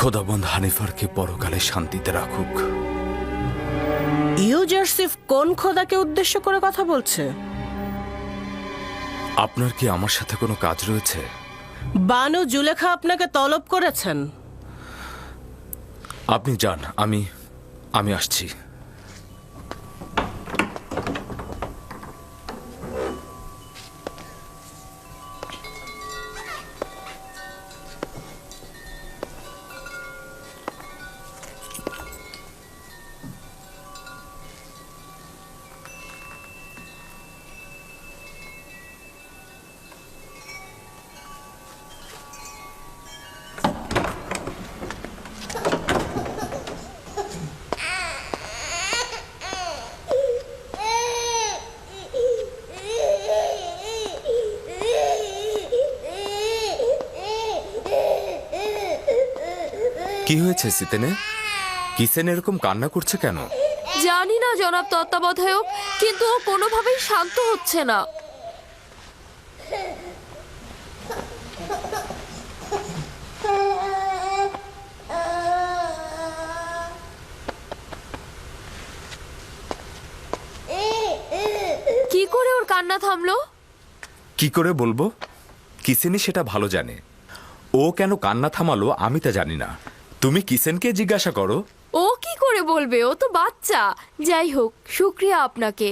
খোদাবন্ধ হানিফারকে পরকালে শান্তিতে রাখুক। ইউজারসিফ কোন খোদাকে উদ্দেশ্য করে কথা বলছে? আপনার কি আমার সাথে কোনো কাজ রয়েছে? বানু জুলেখা আপনাকে তলব করেছেন। আপনি যান আমি আমি আসছি। কি হয়েছে সিতেনে? কিসেন এরকম কান্না করছে কেন? জানি না জনাব তত্ত্বাবধায়ক কিন্তু ও কোনোভাবেই শান্ত হচ্ছে না। কি করে ওর কান্না থামলো? কি করে বলব? কিসেনই সেটা ভালো জানে। ও কেন কান্না থামালো আমি তা জানি না। তুমি কিসেনকে জিজ্ঞাসা করো? ও কি করে বলবে? ও তো বাচ্চা। যাই হোক শুক্রিয়া আপনাকে।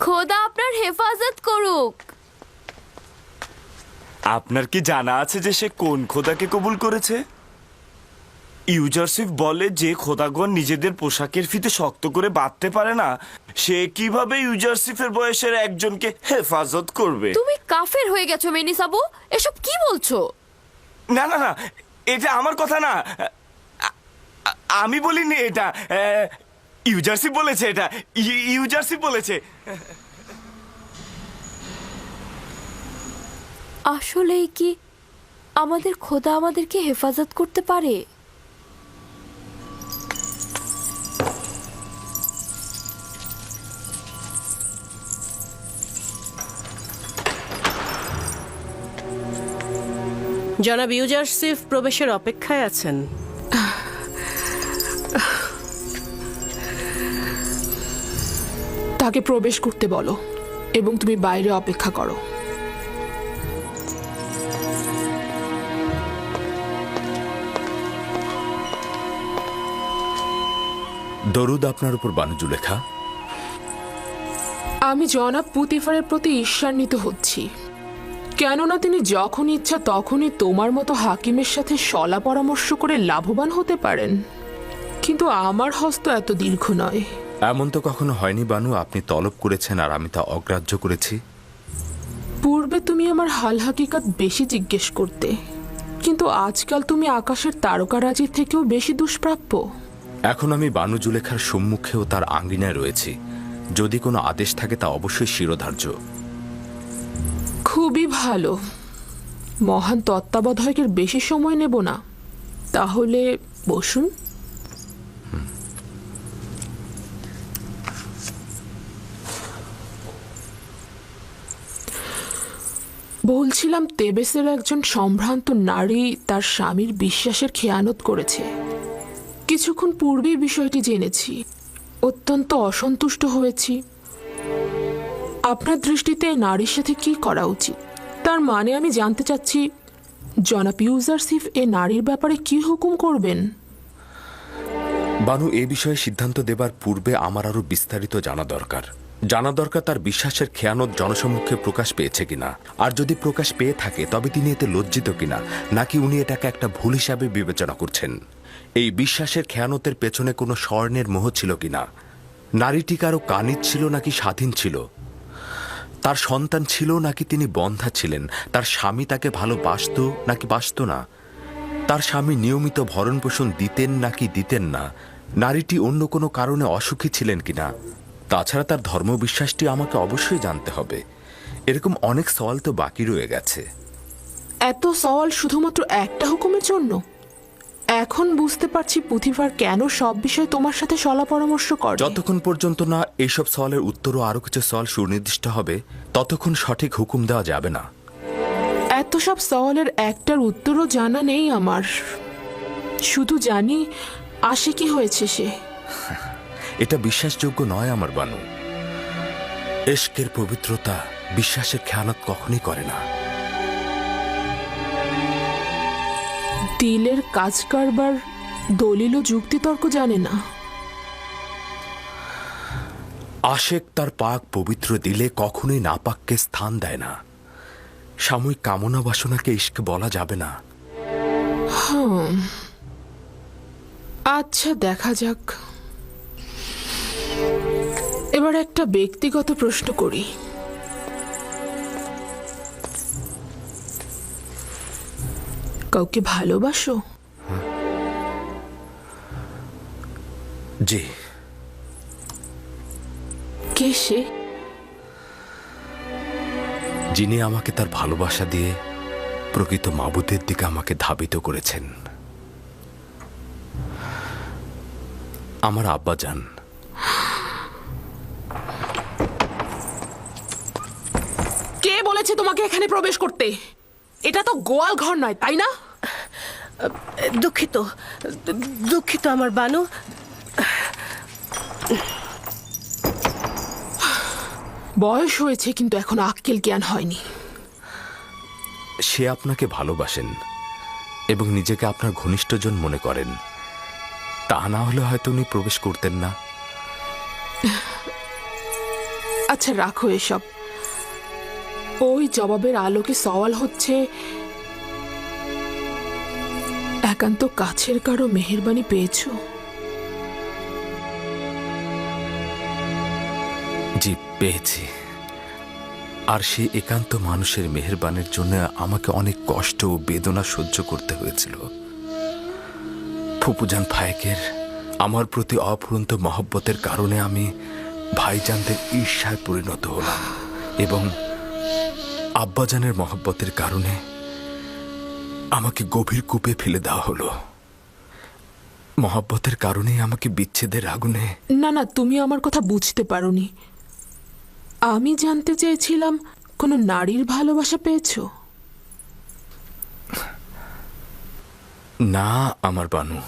খোদা আপনার হেফাজত করুক। আপনার কি জানা আছে যে সে কোন খোদাকে কবুল করেছে? ইউজারসিফ বলে যে খোদাগণ নিজেদের পোশাকের ফিতে শক্ত করে বাঁধতে পারে না সে কীভাবে ইউজারসিফের বয়সের একজনকে হেফাজত করবে? তুমি কাফের হয়ে গেছো মেনিসাবু। এসব কি বলছো? না না না এটা আমার কথা না। আমি বলিনি এটা। ইউজার্সি বলেছে এটা। ই- ইউজারসিফ বলেছে। আসলেই কি আমাদের খোদা আমাদেরকে হেফাজত করতে পারে? জনাব ইউজারসিফ প্রবেশের অপেক্ষায় আছেন। তাকে প্রবেশ করতে বলো এবং তুমি বাইরে অপেক্ষা করো। দরুদ আপনার উপর বানুজু লেখা। আমি জনাব পুতিফারের প্রতি ঈর্ষান্বিত হচ্ছি। কেননা তিনি যখন ইচ্ছা তখনই তোমার মতো হাকিমের সাথে সলা পরামর্শ করে লাভবান হতে পারেন। কিন্তু আমার হস্ত এত দীর্ঘ নয়। এমন তো কখনো হয়নি বানু। আপনি তলব করেছেন আর আমি তা অগ্রাহ্য করেছি। পূর্বে তুমি আমার হাল হাকিকাত বেশি জিজ্ঞেস করতে কিন্তু আজকাল তুমি আকাশের তারকারাজির থেকেও বেশি দুষ্প্রাপ্য। এখন আমি বানু জুলেখার সম্মুখেও তার আঙ্গিনায় রয়েছি। যদি কোনো আদেশ থাকে তা অবশ্যই শিরোধার্য। খুবই ভালো। মহান তত্ত্বাবধায়কের বেশি সময় নেব না। তাহলে বসুন। বলছিলাম তেবেসের একজন সম্ভ্রান্ত নারী তার স্বামীর বিশ্বাসের খেয়ানত করেছে। কিছুক্ষণ পূর্বেই বিষয়টি জেনেছি। অত্যন্ত অসন্তুষ্ট হয়েছি। আপনার দৃষ্টিতে নারীর সাথে কি করা উচিত? তার মানে আমি জানতে চাচ্ছি, জনাব ইউজারসিফ, এ নারীর ব্যাপারে কি হুকুম করবেন? বানু, এ বিষয়ে সিদ্ধান্ত দেবার পূর্বে আমার আরও বিস্তারিত জানা দরকার। জানা দরকার তার বিশ্বাসের খেয়ানত জনসম্মুখে প্রকাশ পেয়েছে কিনা। আর যদি প্রকাশ পেয়ে থাকে, তবে তিনি এতে লজ্জিত কিনা, নাকি উনি এটাকে একটা ভুল হিসাবে বিবেচনা করছেন? এই বিশ্বাসের খেয়ানতের পেছনে কোনো স্বর্ণের মোহ ছিল কিনা? নারীটি কারও কানিত ছিল নাকি স্বাধীন ছিল? তার সন্তান ছিল নাকি তিনি বন্ধা ছিলেন? তার স্বামী তাকে ভালোবাসত নাকি বাসত না? তার স্বামী নিয়মিত ভরণ পোষণ দিতেন নাকি দিতেন না? নারীটি অন্য কোনো কারণে অসুখী ছিলেন কিনা? তাছাড়া তার ধর্মবিশ্বাসটি আমাকে অবশ্যই জানতে হবে। এরকম অনেক সওয়াল তো বাকি রয়ে গেছে। এত সওয়াল শুধুমাত্র একটা হুকুমের জন্য? এখন বুঝতে পারছি পুথিফার কেন সব বিষয়ে তোমার সাথে সলা পরামর্শ করে। যতক্ষণ পর্যন্ত না এইসব সওয়ালের উত্তর ও আরও কিছু সওয়াল সুনির্দিষ্ট হবে ততক্ষণ সঠিক হুকুম দেওয়া যাবে না। এত সব সওয়ালের একটার উত্তরও জানা নেই আমার। শুধু জানি আসে কি হয়েছে সে। এটা বিশ্বাসযোগ্য নয় আমার বানু। এশকের পবিত্রতা বিশ্বাসের খেয়ালত কখনই করে না। দিলের কাজ কারবার দলিল ও যুক্তিতর্ক জানে না। আশেক তার পাক পবিত্র দিলে কখনোই নাপাককে স্থান দেয় না। সাময়িক কামনা বাসনাকে ইস্ক বলা যাবে না। আচ্ছা দেখা যাক। এবার একটা ব্যক্তিগত প্রশ্ন করি। কাউকে ভালোবাসো? জি। কে সে? যিনি আমাকে তার ভালোবাসা দিয়ে প্রকৃত মাবুদের দিকে আমাকে ধাবিত করেছেন। আমার আব্বা যান কে বলেছে তোমাকে এখানে প্রবেশ করতে? এটা তো গোয়াল ঘর নয় তাই না? দুঃখিত দুঃখিত আমার বানু। বয়স হয়েছে কিন্তু এখন আক্কেল জ্ঞান হয়নি। সে আপনাকে ভালোবাসেন এবং নিজেকে আপনার ঘনিষ্ঠজন মনে করেন। তা না হলে হয়তো উনি প্রবেশ করতেন না। আচ্ছা রাখো এসব। ওই জবাবের আলোকে সওয়াল হচ্ছে, একান্ত কাছের কারও মেহেরবানি পেয়েছ? জি, পেয়েছি। আর সেই একান্ত মানুষের মেহেরবানের জন্য আমাকে অনেক কষ্ট ও বেদনা সহ্য করতে হয়েছিল। ফুপুজান ফায়েকের আমার প্রতি অফুরন্ত মহব্বতের কারণে আমি ভাইজানদের ঈর্ষায় পরিণত হলাম এবং আব্বাজানের মহব্বতের কারণে আমাকে গভীর কূপে ফেলে দেওয়া হলো। মহব্বতের কারণে আমাকে বিচ্ছেদের আগুনে না না তুমি আমার কথা বুঝতে পারোনি। আমি জানতে চেয়েছিলাম কোনো নারীর ভালোবাসা পেয়েছ? না আমার বানু।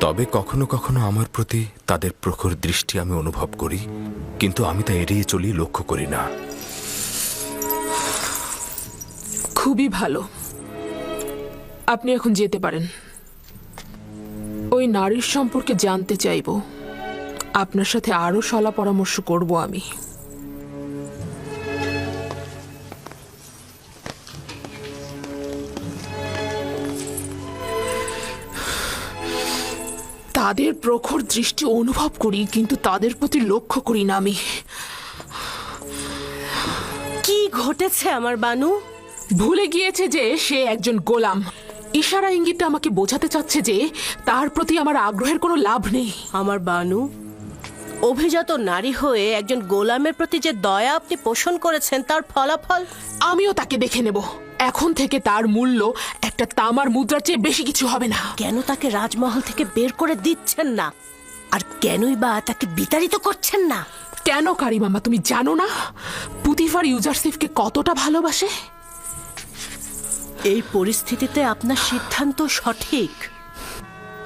তবে কখনো কখনো আমার প্রতি তাদের প্রখর দৃষ্টি আমি অনুভব করি। কিন্তু আমি তা এড়িয়ে চলি, লক্ষ্য করি না। খুবই ভালো। আপনি এখন যেতে পারেন। ওই নারীর সম্পর্কে জানতে চাইব। আপনার সাথে আরও সলা পরামর্শ করব আমি। তাদের প্রখর দৃষ্টি অনুভব করি কিন্তু তাদের প্রতি লক্ষ্য করি না আমি। কি ঘটেছে আমার বানু? ভুলে গিয়েছে যে সে একজন গোলাম। ইশারা ইঙ্গিতে আমাকে বোঝাতে চাচ্ছে যে তার প্রতি আমার আগ্রহের কোনো লাভ নেই। আমার বানু অভিজাত নারী হয়ে একজন গোলামের প্রতি যে দয়া আপনি পোষণ করেছেন তার ফলাফল? আমিও তাকে দেখে নেব। এখন থেকে তার মূল্য একটা তামার মুদ্রার চেয়ে বেশি কিছু হবে না। কেন তাকে রাজমহল থেকে বের করে দিচ্ছেন না? আর কেনই বা তাকে বিতাড়িত করছেন না? কেন কারি মামা তুমি জানো না? পুতিফার ইউজারসিফকে কতটা ভালোবাসে? এই পরিস্থিতিতে আপনার সিদ্ধান্ত সঠিক।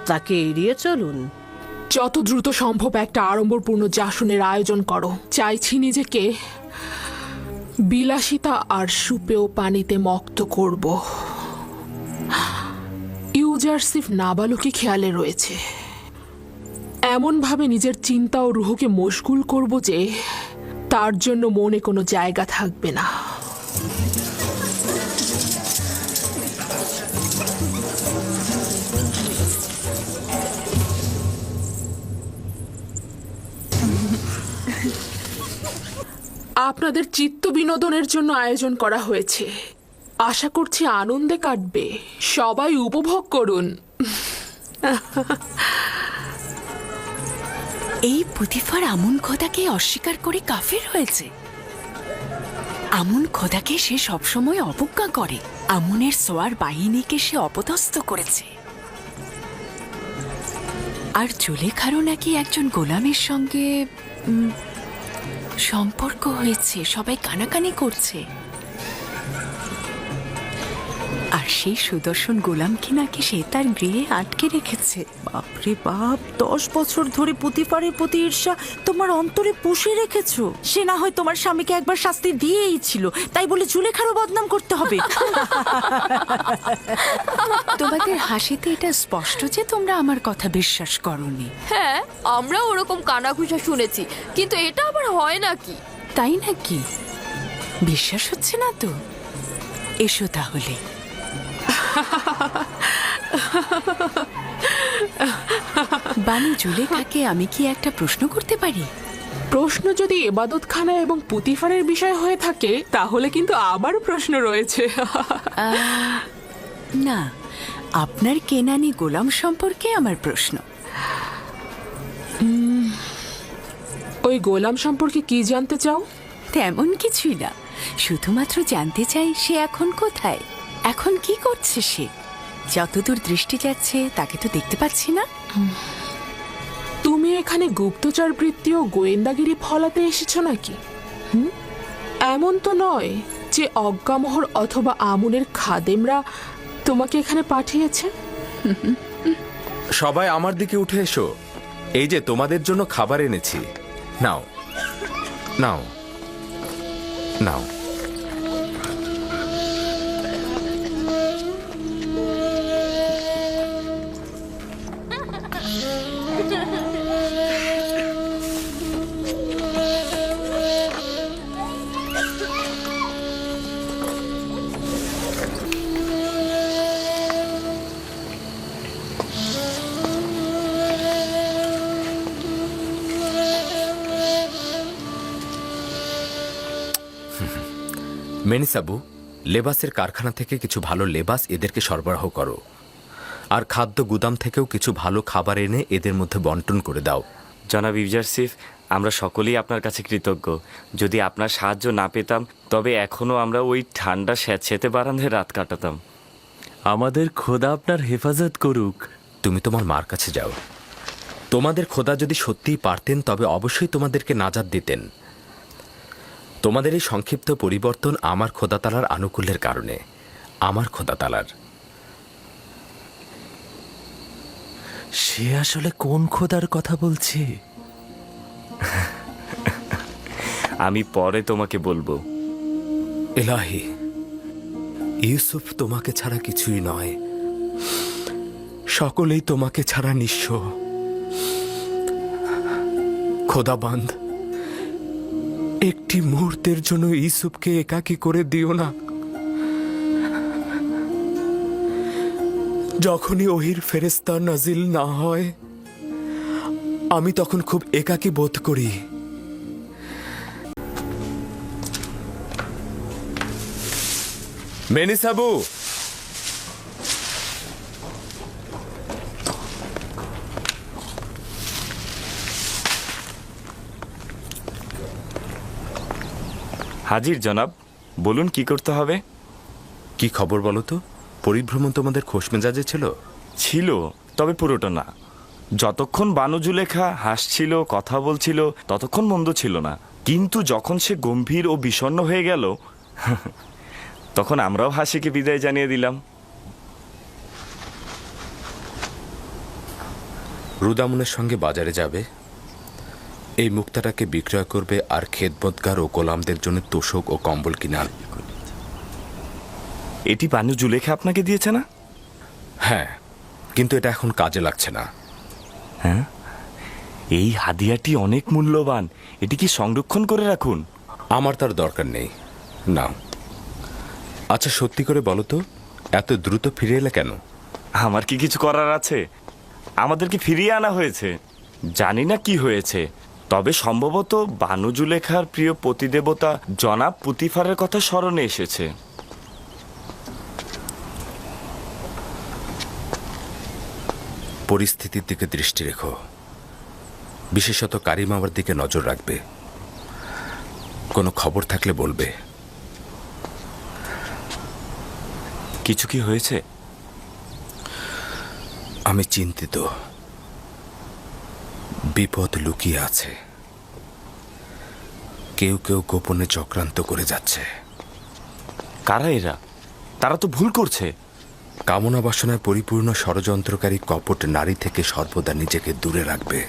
তাকে এড়িয়ে চলুন। যত দ্রুত সম্ভব একটা আড়ম্বরপূর্ণ জাসনের আয়োজন করো। চাইছি নিজেকে বিলাসিতা আর সুপেয় পানিতে মক্ত করব। ইউজারসিফ নাবালকি খেয়ালে রয়েছে। এমনভাবে নিজের চিন্তা ও রুহকে মশগুল করব যে তার জন্য মনে কোনো জায়গা থাকবে না। আপনাদের চিত্ত বিনোদনের জন্য আয়োজন করা হয়েছে। আশা করছি আনন্দে কাটবে। সবাই উপভোগ করুন। এই পুতিফার আমুন খোদাকে অস্বীকার করে কাফের হয়েছে। আমুন খোদাকে সে সবসময় অবজ্ঞা করে। আমুনের সোয়ার বাহিনীকে সে অপদস্থ করেছে। আর চলে জুলেখারও নাকি একজন গোলামের সঙ্গে সম্পর্ক হয়েছে সবাই কানাকানি করছে। আর সেই সুদর্শন গোলামকে নাকি সে তার গৃহে আটকে রেখেছে? বাপরে বাপ দশ বছর ধরে পুতিফারের প্রতি ঈর্ষা তোমার অন্তরে পুষে রেখেছো। সে না হয় তোমার স্বামীকে একবার শাস্তি দিয়েই ছিল তাই বলে জুলেখারও বদনাম করতে হবে। তোমাদের হাসিতে এটা স্পষ্ট যে তোমরা আমার কথা বিশ্বাস করনি। হ্যাঁ আমরা ওরকম কানাঘুষা শুনেছি কিন্তু এটা আবার হয় নাকি? তাই নাকি? বিশ্বাস হচ্ছে না তো? এসো তাহলে। বানু জুলেখাকে আমি কি একটা প্রশ্ন করতে পারি? প্রশ্ন যদি এবাদতখানা এবং পুতিফারের বিষয় হয়ে থাকে তাহলে কিন্তু আবারও প্রশ্ন রয়েছে। না আপনার কেনানি গোলাম সম্পর্কে আমার প্রশ্ন। ওই গোলাম সম্পর্কে কি জানতে চাও? তেমন কিছুই না। শুধুমাত্র জানতে চাই সে এখন কোথায়? এখন কি করছে সে? যতদূর দৃষ্টি যাচ্ছে তাকে তো দেখতে পাচ্ছি না। তুমি এখানে গুপ্তচর বৃত্তি ও গোয়েন্দাগিরি ফলাতে এসেছ নাকি? হুম? এমন তো নয় যে অজ্ঞামোহর অথবা আমুনের খাদেমরা তোমাকে এখানে পাঠিয়েছে? সবাই আমার দিকে উঠে এসো। এই যে তোমাদের জন্য খাবার এনেছি। নাও। নাও। নাও। মেনিসাবু লেবাসের কারখানা থেকে কিছু ভালো লেবাস এদেরকে সরবরাহ করো। আর খাদ্য গুদাম থেকেও কিছু ভালো খাবার এনে এদের মধ্যে বন্টন করে দাও। জনাব ইউজারসিফ আমরা সকলেই আপনার কাছে কৃতজ্ঞ। যদি আপনার সাহায্য না পেতাম তবে এখনও আমরা ওই ঠান্ডা স্যাঁতস্যাঁতে বারান্দায় রাত কাটাতাম। আমাদের খোদা আপনার হেফাজত করুক। তুমি তোমার মার কাছে যাও। তোমাদের খোদা যদি সত্যিই পারতেন তবে অবশ্যই তোমাদেরকে নাজাদ দিতেন। তোমাদের এই সংক্ষিপ্ত পরিবর্তন আমার খোদাতালার আনুকূল্যের কারণে আমার খোদাতালার। সে আসলে কোন খোদার কথা বলছে? আমি পরে তোমাকে বলব। এলাহি ইউসুফ তোমাকে ছাড়া কিছুই নয়। সকলেই তোমাকে ছাড়া নিঃস্ব। খোদাবান্ধ একটি মুহূর্তের জন্য ইসুফকে একাকী করে দিও না। যখনই ওহির ফেরেস্তা নাজিল না হয়, আমি তখন খুব একাকী বোধ করি। মেনিসাবু হাজির জনাব। বলুন কি করতে হবে? কি খবর বলো তো? পরিভ্রমণ তোমাদের খোশ মেজাজে ছিল? ছিল তবে পুরোটা না। যতক্ষণ বানু জুলেখা হাসছিল কথা বলছিল ততক্ষণ মন্দ ছিল না। কিন্তু যখন সে গম্ভীর ও বিষণ্ণ হয়ে গেল তখন আমরাও হাসিকে বিদায় জানিয়ে দিলাম। রুদামনের সঙ্গে বাজারে যাবে? এই মুক্তাটাকে বিক্রয় করবে আর খেদমতগার ও গোলামদের জন্য তোষক ও কম্বল কিনে। এটি বানু জুলেখা আপনাকে দিয়েছে না? হ্যাঁ কিন্তু এটা এখন কাজে লাগছে না। হ্যাঁ? এই হাদিয়াটি অনেক মূল্যবান। এটি কি সংরক্ষণ করে রাখুন? আমার তার দরকার নেই। না আচ্ছা সত্যি করে বলো তো এত দ্রুত ফিরে এলে কেন? আমার কি কিছু করার আছে? আমাদেরকে ফিরিয়ে আনা হয়েছে। জানি না কি হয়েছে। তবে সম্ভবত বানু জুলেখার প্রিয় পতিদেবতা জনাব পুতিফারের কথা স্মরণে এসেছে। পরিস্থিতির দিকে দৃষ্টি রেখো। বিশেষত কারিম আমার দিকে নজর রাখবে। কোনো খবর থাকলে বলবে। কিছু কি হয়েছে? আমি চিন্তিত। বিপদ লুকিয়ে আছে। কেউ কেউ গোপনে চক্রান্ত করে যাচ্ছে। কারা এরা? তারা তো ভুল করছে। কামনা বাসনায় পরিপূর্ণ ষড়যন্ত্রকারী কপট নারী থেকে সর্বদা নিজেকে দূরে রাখবে।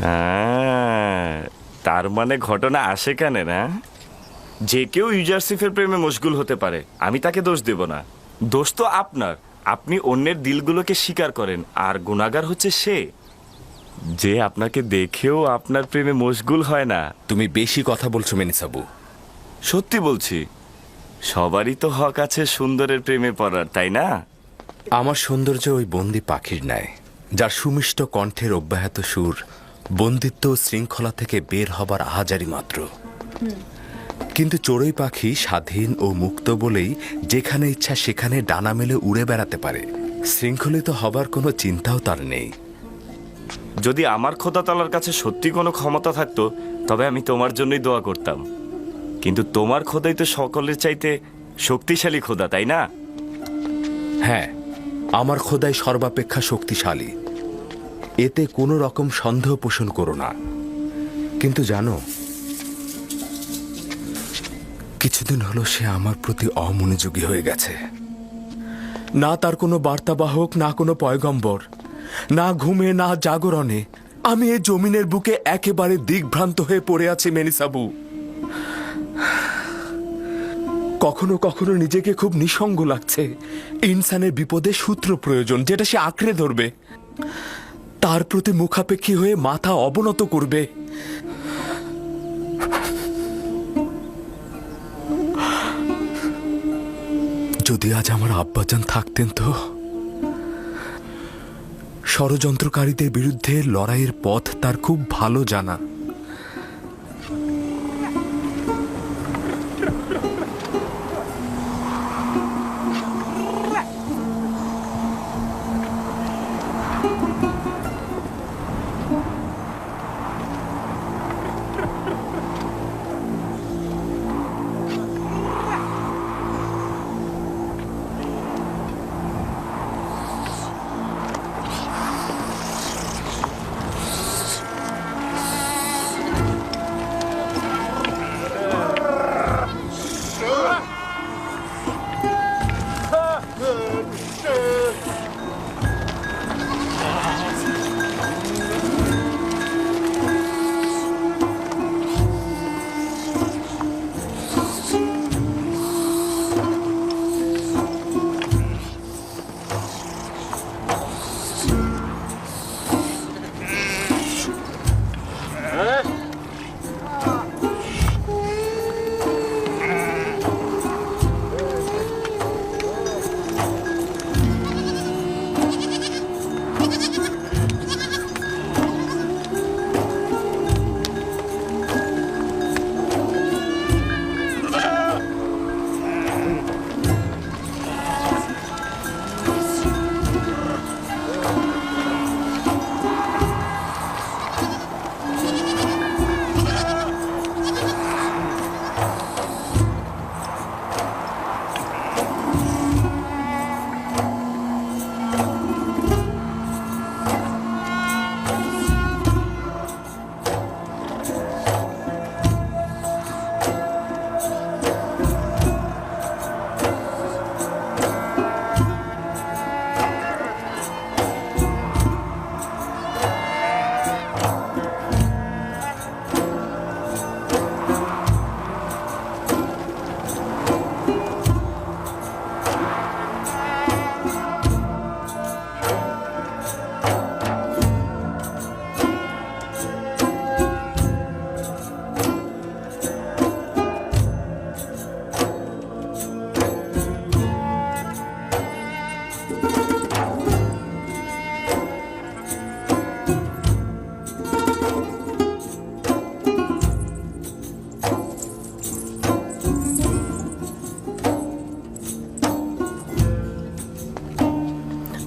হ্যাঁ, তার মানে ঘটনা আসে কেন না? যে কেউ ইউজারসিফের প্রেমে মশগুল হতে পারে আমি তাকে দোষ দেব না। দোষ তো আপনার। আপনি অন্যের দিলগুলোকে স্বীকার করেন আর গুণাগার হচ্ছে সে। যে আপনাকে দেখেও আপনার প্রেমে মশগুল হয় না। তুমি বেশি কথা বলছো মেনিসাবু। সত্যি বলছি সবারই তো হক আছে সুন্দরের প্রেমে পড়ার তাই না? আমার সৌন্দর্য ওই বন্দি পাখির ন্যায় যার সুমিষ্ট কণ্ঠের অব্যাহত সুর বন্দিত্ব শৃঙ্খলা থেকে বের হবার আহাজারি মাত্র। কিন্তু চড়ুই পাখি স্বাধীন ও মুক্ত বলেই যেখানে ইচ্ছা সেখানে ডানা মেলে উড়ে বেড়াতে পারে। শৃঙ্খলিত হবার কোনো চিন্তাও তার নেই। যদি আমার খোদা তালার কাছে সত্যি কোনো ক্ষমতা থাকতো, তবে আমি তোমার জন্যই দোয়া করতাম। কিন্তু তোমার খোদাই তো সকলের চাইতে শক্তিশালী খোদা, তাই না? হ্যাঁ আমার খোদাই সর্বাপেক্ষা শক্তিশালী। এতে কোনো রকম সন্দেহ পোষণ করো না। কিন্তু জানো, কিছুদিন হলো সে আমার প্রতি অমনোযোগী হয়ে গেছে। না তার কোনো বার্তাবাহক, না কোনো পয়গম্বর। না ঘুমে, না জাগরণে। আমি এই জমিনের বুকে একেবারে দিগ্ভ্রান্ত হয়ে পড়ে আছি, মেনিসাবু। কখনো কখনো নিজেকে খুব নিঃসঙ্গ লাগছে। ইনসানের বিপদে সূত্র প্রয়োজন, যেটা সে আঁকড়ে ধরবে। তার প্রতি মুখাপেক্ষী হয়ে মাথা অবনত করবে। যদি আজ আমার আব্বাজান থাকতেন তো? ষড়যন্ত্রকারীদের বিরুদ্ধে লড়াইয়ের পথ তার খুব ভালো জানা।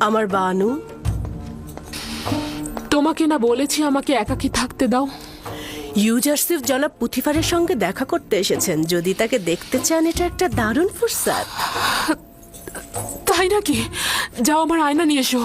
আমার বানু। তোমাকে না বলেছি আমাকে একাকী থাকতে দাও। ইউজারসিফ জনাব পুথিফারের সঙ্গে দেখা করতে এসেছেন। যদি তাকে দেখতে চান এটা একটা দারুণ ফুরসাদ তাই নাকি? যাও আমার আয়না নিয়ে এসো।